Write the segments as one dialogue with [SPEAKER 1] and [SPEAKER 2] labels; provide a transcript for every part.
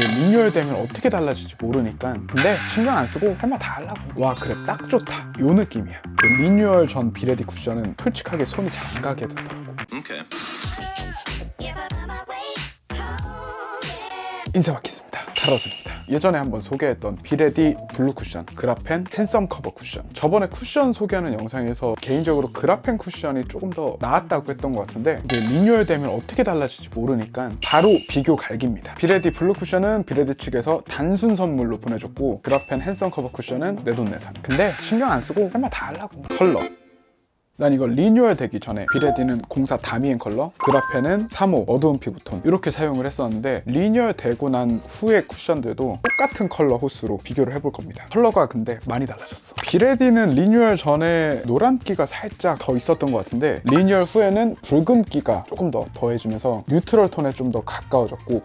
[SPEAKER 1] 이게 리뉴얼 되면 어떻게 달라질지 모르니까. 근데 신경 안 쓰고 할 말 다 하려고. 와 그래. 딱 좋다. 요 느낌이야. 그 리뉴얼 전 비레디 쿠션은 솔직하게 손이 잘 안 가게 되더라고.
[SPEAKER 2] Okay.
[SPEAKER 1] 인사 받겠습니다. 카로스입니다 예전에 한번 소개했던 비레디 블루 쿠션 그라펜 핸섬 커버 쿠션. 저번에 쿠션 소개하는 영상에서 개인적으로 그라펜 쿠션이 조금 더 나았다고 했던 것 같은데 이게 리뉴얼 되면 어떻게 달라질지 모르니까 바로 비교 갈깁니다. 비레디 블루 쿠션은 비레디 측에서 단순 선물로 보내줬고 그라펜 핸섬 커버 쿠션은 내돈내산. 근데 신경 안 쓰고 할말다 하려고. 컬러 난 이거 리뉴얼 되기 전에 비레디는 공사 다미엔 컬러, 그라펜은 3호 어두운 피부톤 이렇게 사용을 했었는데 리뉴얼 되고 난 후의 쿠션들도 똑같은 컬러 호수로 비교를 해볼 겁니다. 컬러가 근데 많이 달라졌어. 비레디는 리뉴얼 전에 노란기가 살짝 더 있었던 것 같은데 리뉴얼 후에는 붉은기가 조금 더 더해지면서 뉴트럴 톤에 좀 더 가까워졌고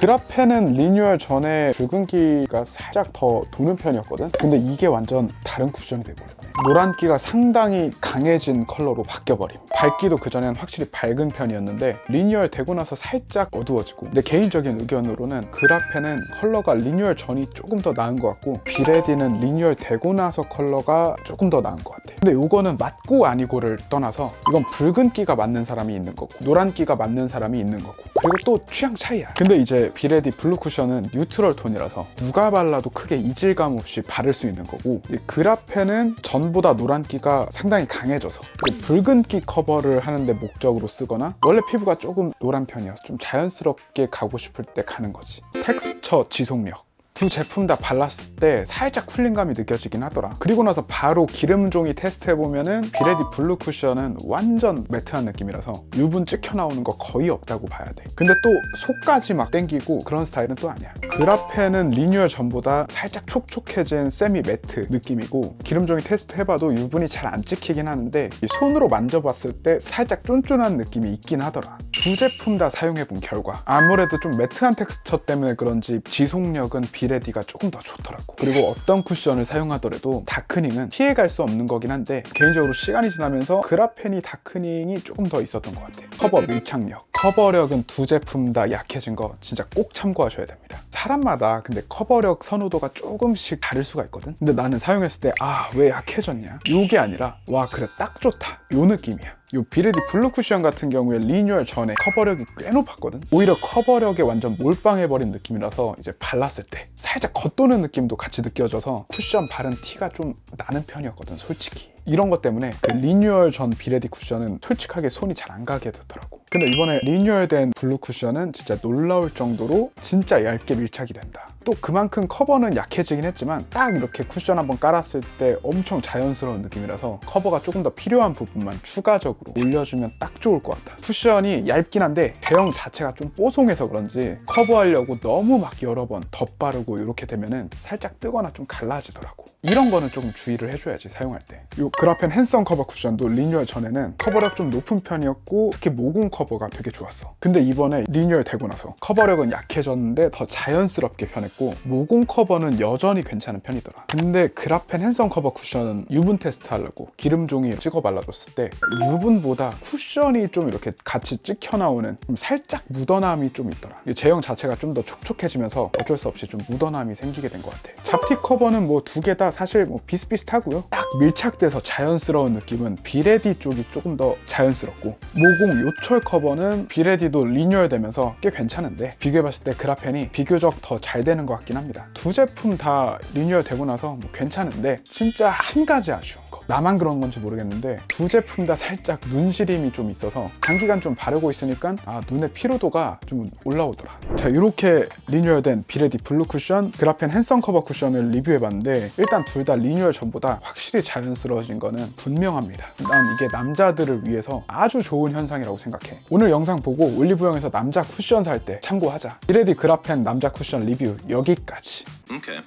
[SPEAKER 1] 그라펜은 리뉴얼 전에 붉은기가 살짝 더 도는 편이었거든? 근데 이게 완전 다른 쿠션이 돼버렸네. 노란기가 상당히 강해진 컬러로 바뀌어버림. 밝기도 그전엔 확실히 밝은 편이었는데 리뉴얼 되고 나서 살짝 어두워지고 내 개인적인 의견으로는 그라펜은 컬러가 리뉴얼 전이 조금 더 나은 것 같고 비레디는 리뉴얼 되고 나서 컬러가 조금 더 나은 것 같아. 근데 이거는 맞고 아니고를 떠나서 이건 붉은기가 맞는 사람이 있는 거고 노란기가 맞는 사람이 있는 거고 그리고 또 취향 차이야. 근데 이제 비레디 블루 쿠션은 뉴트럴 톤이라서 누가 발라도 크게 이질감 없이 바를 수 있는 거고 이 그라펜은 전보다 노란기가 상당히 강해져서 그 붉은기 커버를 하는데 목적으로 쓰거나 원래 피부가 조금 노란 편이어서 좀 자연스럽게 가고 싶을 때 가는 거지. 텍스처 지속력. 두 제품 다 발랐을 때 살짝 쿨링감이 느껴지긴 하더라. 그리고 나서 바로 기름 종이 테스트 해보면은 비레디 블루 쿠션은 완전 매트한 느낌이라서 유분 찍혀 나오는 거 거의 없다고 봐야 돼. 근데 또 속까지 막 땡기고 그런 스타일은 또 아니야. 그라펜은 리뉴얼 전보다 살짝 촉촉해진 세미 매트 느낌이고 기름 종이 테스트 해봐도 유분이 잘 안 찍히긴 하는데 이 손으로 만져봤을 때 살짝 쫀쫀한 느낌이 있긴 하더라. 두 제품 다 사용해본 결과 아무래도 좀 매트한 텍스처 때문에 그런지 지속력은 비 레디가 조금 더 좋더라고. 그리고 어떤 쿠션을 사용하더라도 다크닝은 피해갈 수 없는 거긴 한데 개인적으로 시간이 지나면서 그라펜이 다크닝이 조금 더 있었던 것 같아 커버 밀착력. 커버력은 두 제품 다 약해진 거 진짜 꼭 참고하셔야 됩니다. 사람마다 근데 커버력 선호도가 조금씩 다를 수가 있거든? 근데 나는 사용했을 때 아 왜 약해졌냐? 요게 아니라 와 그래 딱 좋다. 요 느낌이야 이 비레디 블루 쿠션 같은 경우에 리뉴얼 전에 커버력이 꽤 높았거든? 오히려 커버력에 완전 몰빵해버린 느낌이라서 이제 발랐을 때 살짝 겉도는 느낌도 같이 느껴져서 쿠션 바른 티가 좀 나는 편이었거든 솔직히. 이런 것 때문에 그 리뉴얼 전 비레디 쿠션은 솔직하게 손이 잘 안 가게 되더라고. 근데 이번에 리뉴얼된 블루 쿠션은 진짜 놀라울 정도로 진짜 얇게 밀착이 된다 또 그만큼 커버는 약해지긴 했지만 딱 이렇게 쿠션 한번 깔았을 때 엄청 자연스러운 느낌이라서 커버가 조금 더 필요한 부분만 추가적으로 올려주면 딱 좋을 것 같다 쿠션이 얇긴 한데 대형 자체가 좀 뽀송해서 그런지 커버하려고 너무 막 여러 번 덧바르고 이렇게 되면은 살짝 뜨거나 좀 갈라지더라고 이런 거는 조금 주의를 해줘야지 사용할 때. 이 그라펜 핸섬 커버 쿠션도 리뉴얼 전에는 커버력 좀 높은 편이었고 특히 모공 커버가 되게 좋았어. 근데 이번에 리뉴얼 되고 나서 커버력은 약해졌는데 더 자연스럽게 변했고 모공 커버는 여전히 괜찮은 편이더라. 근데 그라펜 핸섬 커버 쿠션은 유분 테스트 하려고 기름 종이 찍어 발라줬을 때 유분보다 쿠션이 좀 이렇게 같이 찍혀 나오는 좀 살짝 묻어남이 좀 있더라. 이 제형 자체가 좀 더 촉촉해지면서 어쩔 수 없이 좀 묻어남이 생기게 된 것 같아. 잡티 커버는 뭐 두 개 다 사실 뭐 비슷비슷하고요. 딱 밀착돼서 자연스러운 느낌은 비레디 쪽이 조금 더 자연스럽고 모공 요철 커버는 비레디도 리뉴얼 되면서 꽤 괜찮은데 비교해봤을 때 그라펜이 비교적 더 잘 되는 것 같긴 합니다. 두 제품 다 리뉴얼 되고 나서 뭐 괜찮은데 진짜 한 가지 아쉬운 거. 나만 그런 건지 모르겠는데 두 제품 다 살짝 눈시림이 좀 있어서 장기간 좀 바르고 있으니까 아 눈의 피로도가 좀 올라오더라. 자 이렇게 리뉴얼된 비레디 블루 쿠션, 그라펜 핸섬 커버 쿠션을 리뷰해봤는데 일단 둘 다 리뉴얼 전보다 확실히 자연스러워진 거는 분명합니다. 난 이게 남자들을 위해서 아주 좋은 현상이라고 생각해. 오늘 영상 보고 올리브영에서 남자 쿠션 살 때 참고하자. 비레디 그라펜 남자 쿠션 리뷰 여기까지.
[SPEAKER 2] Okay.